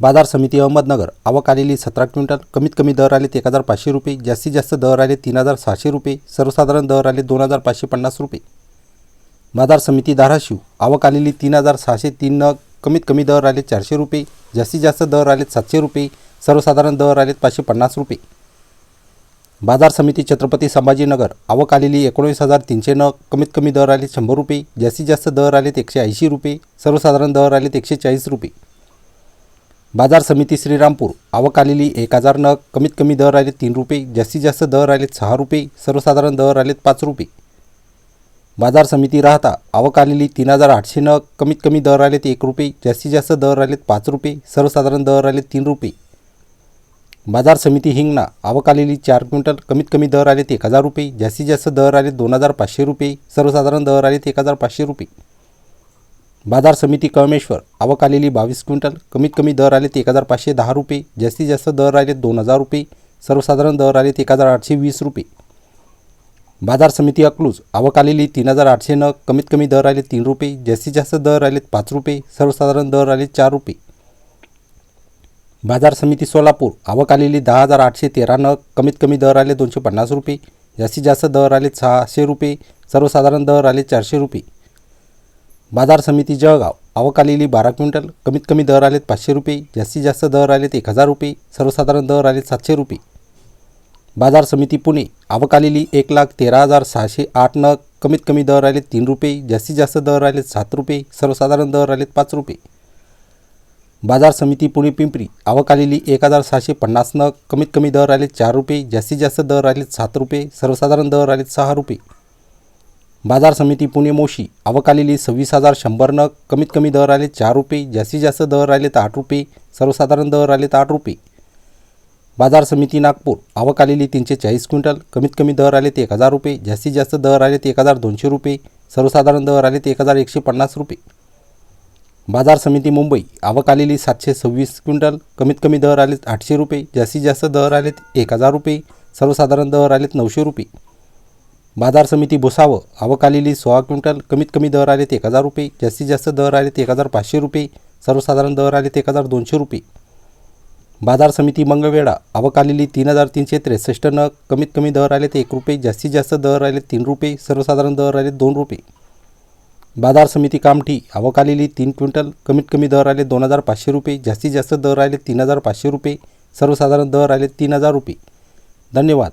बाजार समिती अहमदनगर. आवक आलेली सतरा क्विंटल कमीत कमी दर आलेत एक हजार पाचशे रुपये जास्तीत जास्त दर आले तीन हजार सहाशे रुपये सर्वसाधारण दर आले दोन हजार पाचशे पन्नास रुपये. बाजार समिती धाराशिव. आवक आलेली तीन हजार सहाशे तीन नग कमीत कमी दर आले चारशे रुपये जास्तीत जास्त दर आलेत सातशे रुपये सर्वसाधारण दर आलेत पाचशे पन्नास रुपये. बाजार समिती छत्रपती संभाजीनगर. आवक आलेली एकोणीस हजार तीनशे नग कमीत कमी दर आले शंभर रुपये जास्तीत जास्त दर आलेत एकशे ऐंशी रुपये सर्वसाधारण दर आलेत एकशे चाळीस रुपये. बाजार समिती श्रीरामपूर आवक आलेली एक हजार नग कमीत कमी दर आले तीन रुपये जास्तीत जास्त दर आलेत सहा रुपये सर्वसाधारण दर आलेत पाच रुपये. बाजार समिती राहता आवक आलेली तीन हजार आठशे नग कमीत कमी दर आलेत एक रुपये जास्तीत जास्त दर आलेत पाच रुपये सर्वसाधारण दर आलेत तीन रुपये. बाजार समिती हिंगणा आवक आलेली चार क्विंटल कमीत कमी दर आलेत एक हजार रुपये जास्तीत जास्त दर आलेत दोन हजार पाचशे रुपये सर्वसाधारण दर आलेत एक हजार पाचशे रुपये. बाजार समिती कळमेश्वर आवक आलेली बावीस क्विंटल कमीत कमी दर आलेत एक हजार पाचशे दहा रुपये जास्तीत जास्त दर आलेत दोन हजार रुपये सर्वसाधारण दर आलेत एक हजार आठशे वीस रुपये. बाजार समिती अकलूज आवक आलेली तीन हजार आठशे नग कमीत कमी दर आले तीन रुपये जास्तीत जास्त दर आलेत पाच रुपये सर्वसाधारण दर आले चार रुपये. बाजार समिती सोलापूर आवक आलेली दहा हजार आठशे तेरा नग कमीत कमी दर आले दोनशे पन्नास रुपये जास्तीत जास्त दर आले सहाशे रुपये सर्वसाधारण दर आले चारशे रुपये. बाजार समिती जळगाव. आवक आलेली बारा क्विंटल कमीत कमी दर आलेत पाचशे रुपये जास्तीत जास्त दर आलेत एक हजार रुपये सर्वसाधारण दर आलेत सातशे रुपये. बाजार समिती पुणे आवक आलेली एक लाख तेरा हजार सहाशे आठ नग कमीत कमी दर आलेत तीन रुपये जास्तीत जास्त दर आलेत सात रुपये सर्वसाधारण दर आलेत पाच रुपये. बाजार समिती पुणे पिंपरी आवक आलेली एक हजार सहाशे पन्नास नग कमीत कमी दर आलेत चार रुपये जास्तीत जास्त दर आलेत सात रुपये सर्वसाधारण दर आलेत सहा रुपये. बाजार समिती पुणे मोशी आवक आलेली सव्वीस हजार शंभर नग कमीत कमी दर आले चार रुपये जास्तीत जास्त दर आलेत आठ रुपये सर्वसाधारण दर आले तर आठ रुपये. बाजार समिती नागपूर आवक आलेली तीनशे चाळीस क्विंटल कमीत कमी दर आले ते एक हजार रुपये जास्तीत जास्त दर आले ते एक हजार दोनशे रुपये सर्वसाधारण दर आले ते एक हजार एकशे पन्नास रुपये. बाजार समिती मुंबई आवक आलेली सातशे सव्वीस क्विंटल कमीत कमी दर आलेत आठशे रुपये जास्तीत जास्त दर आलेत एक हजार रुपये सर्वसाधारण दर आलेत नऊशे रुपये. बाजार समिती भुसावळ आवक सोळा क्विंटल कमीत कमी दर आलेत एक हजार रुपये. जास्तीत जास्त दर आलेत एक हजार पाचशे रुपये. सर्वसाधारण दर आलेत एक हजार दोनशे रुपये. बाजार समिती मंगवेडा आवक आलेली तीन हजार तीनशे त्रेसष्ट नग. कमीत कमी दर आलेत एक रुपये. जास्तीत जास्त दर आलेत तीन रुपये. सर्वसाधारण दर आलेत दोन रुपये. बाजार समिती कामठी. आवक आलेली तीन क्विंटल कमीत कमी दर आले दोन हजार पाचशे रुपये. जास्तीत जास्त दर आले तीन हजार पाचशे रुपये. सर्वसाधारण दर आले तीन हजार रुपये. धन्यवाद.